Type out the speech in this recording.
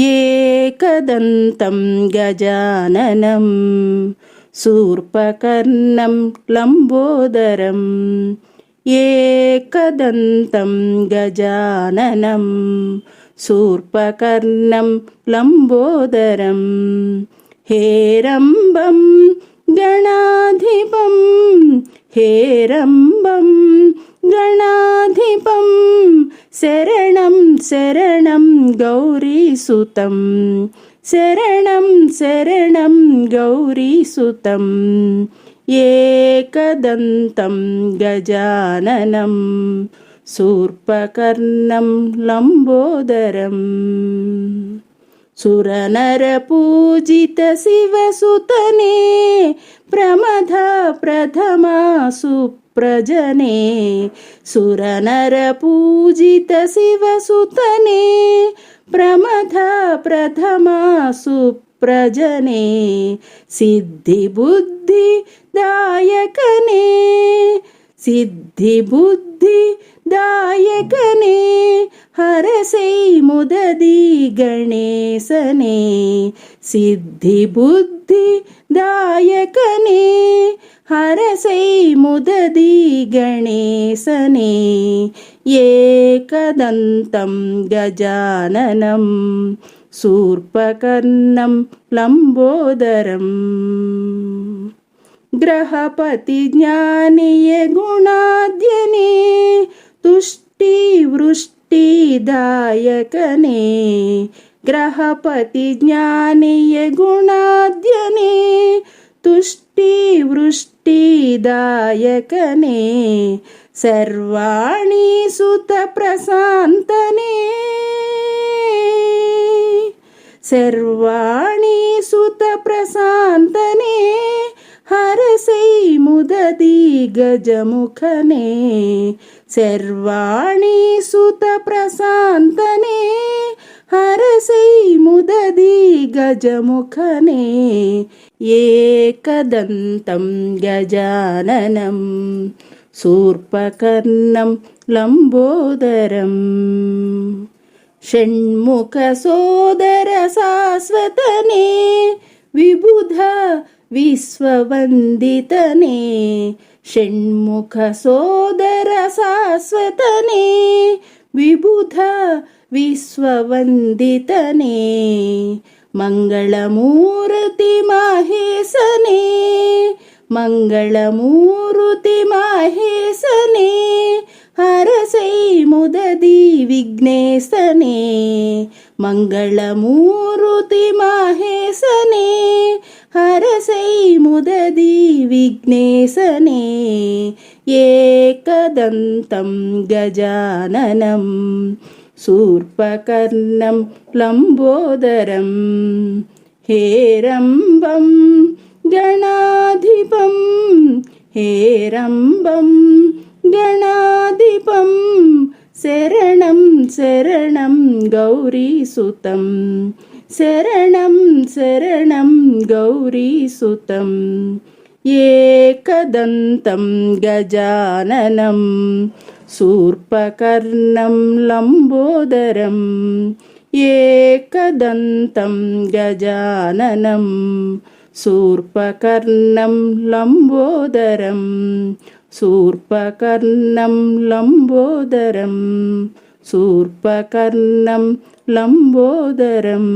एकदन्तं गजाननं सूर्पकर्णं लम्बोदरम् एकदन्तं गजाननं सूर्पकर्णं लम्बोदरम् हेरम्बं गणाधिपं हेरम्बं गणाधिपं शरणं शरणं गौरीसुतं शरणं शरणं गौरीसुतम् एकदन्तं गजाननं सूर्पकर्णं लम्बोदरम् सुरनरपूजितशिवसुतने प्रमथा प्रथमा सुप्रजने सुरनरपूजितशिवसुतने प्रमथा प्रथमा सुप्रजने सिद्धिबुद्धिदायकने सिद्धिबुद्धिदायकने हरसै मुददी गणेशने सिद्धिबुद्धिदायकने हरसै मुददी गणेशने एकदन्तं गजाननं सूर्पकर्णं लम्बोदरम् ग्रहपतिज्ञानीय गुणाद्यने तुष्टिवृष्टि दायकने ग्रहपतिज्ञानीय गुणाद्यने तुष्टिवृष्टिदायकने सर्वाणि सुतप्रशान्तने। सर्वाणि सुतप्रशान्तने मुददी गजमुखने सर्वाणि सुतप्रशान्तने हरसै मुददी गजमुखने एकदन्तं गजाननं सूर्पकर्णं लम्बोदरम्। षण्मुखसोदरशाश्वतने विबुध विश्ववन्दितने षण्मुखसोदरशाश्वतने विबुध विश्ववन्दितने मङ्गलमूर्तिमाहेशने मङ्गलमूर्तिमाहेशने हरसै मुददी विघ्नेशने मङ्गलमूर्तिमाहेशने हरसै विघ्नेशने एकदन्तं गजाननं सूर्पकर्णं लम्बोदरं हेरम्बं गणाधिपं हेरम्बं गणाधिपं शरणं शरणं गौरीसुतं शरणं शरणं गौरीसुतम् एकदन्तं गजाननं सूर्पकर्णं लम्बोदरम् एकदन्तं गजाननं सूर्पकर्णं लम्बोदरम् सूर्पकर्णं लम्बोदरम् शूर्पकर्णं लम्बोदरम्